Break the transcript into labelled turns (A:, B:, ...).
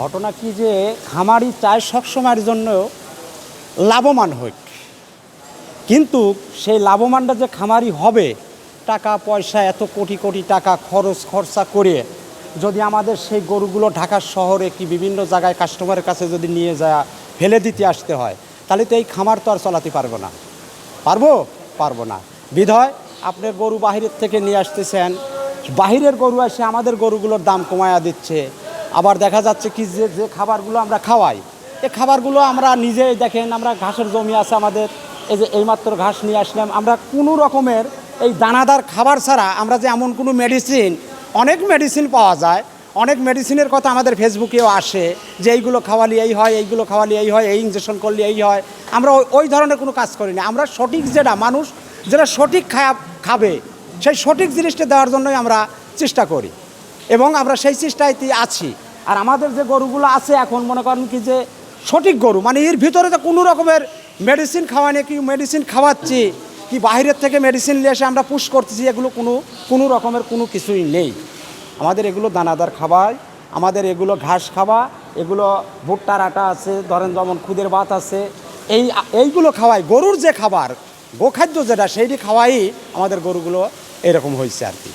A: ঘটনা কি যে খামারি চায় সবসময়ের জন্য লাভবান হোক। কিন্তু সেই লাভবানটা যে খামারি হবে, টাকা, পয়সা, এত কোটি কোটি টাকা খরচ, খরচা করে যদি আমাদের সেই গরুগুলো ঢাকা শহরে কি বিভিন্ন জায়গায় কাস্টমারের কাছে যদি নিয়ে যায়, ফেলে দিতে আসতে হয়, তাহলে তো এই খামার তো আর চলাতে পারব না। পারব? পারব না। বিধয় আপনি গরু বাহিরের থেকে নিয়ে আসতেছেন, বাহিরের গরু এসে আমাদের গরুগুলোর দাম কমায়া দিচ্ছে আবার দেখা যাচ্ছে কি যে যে খাবারগুলো আমরা খাওয়াই এই খাবারগুলো আমরা নিজেই দেখেন, আমরা ঘাসের জমি আছে আমাদের, এই যে এইমাত্র ঘাস নিয়ে আসলাম, আমরা কোনো রকমের এই দানাদার খাবার ছাড়া আমরা যে এমন কোনো মেডিসিন অনেক মেডিসিন পাওয়া যায়, অনেক মেডিসিনের কথা আমাদের ফেসবুকেও আসে, যে এইগুলো খাওয়ালে এই হয়, এইগুলো খাওয়ালে এই হয়, এই ইঞ্জেকশন করলে এই হয়, আমরা ওই- ধরনের কোনো কাজ করি না, আমরা সঠিক যেটা মানুষ, যেটা সঠিক খায়া, খাবে, সেই সঠিক জিনিসটা দেওয়ার জন্যই আমরা চেষ্টা করি, এবং আমরা সেই চেষ্টাইতে আছি। আর আমাদের যে গরুগুলো আছে এখন মনে করেন কি যে সঠিক গরু মানে এর ভিতরে তো কোনো রকমের মেডিসিন খাওয়ানি কি মেডিসিন খাওয়াচ্ছি, কি বাইরের থেকে মেডিসিন নিয়ে এসে আমরা পুশ করতেছি, এগুলো কোনো কোনো রকমের কোনো কিছুই নেই। আমাদের এগুলো দানাদার খাবার, আমাদের এগুলো ঘাস খাওয়া, এগুলো ভুট্টার আটা আছে, ধরেন যেমন খুদের ভাত আছে, এই, এইগুলো খাওয়াই, গরুর যে খাবার, গোখাদ্য যেটা, সেইটি খাওয়াই আমাদের গরুগুলো এরকম হয়েছে আর কি।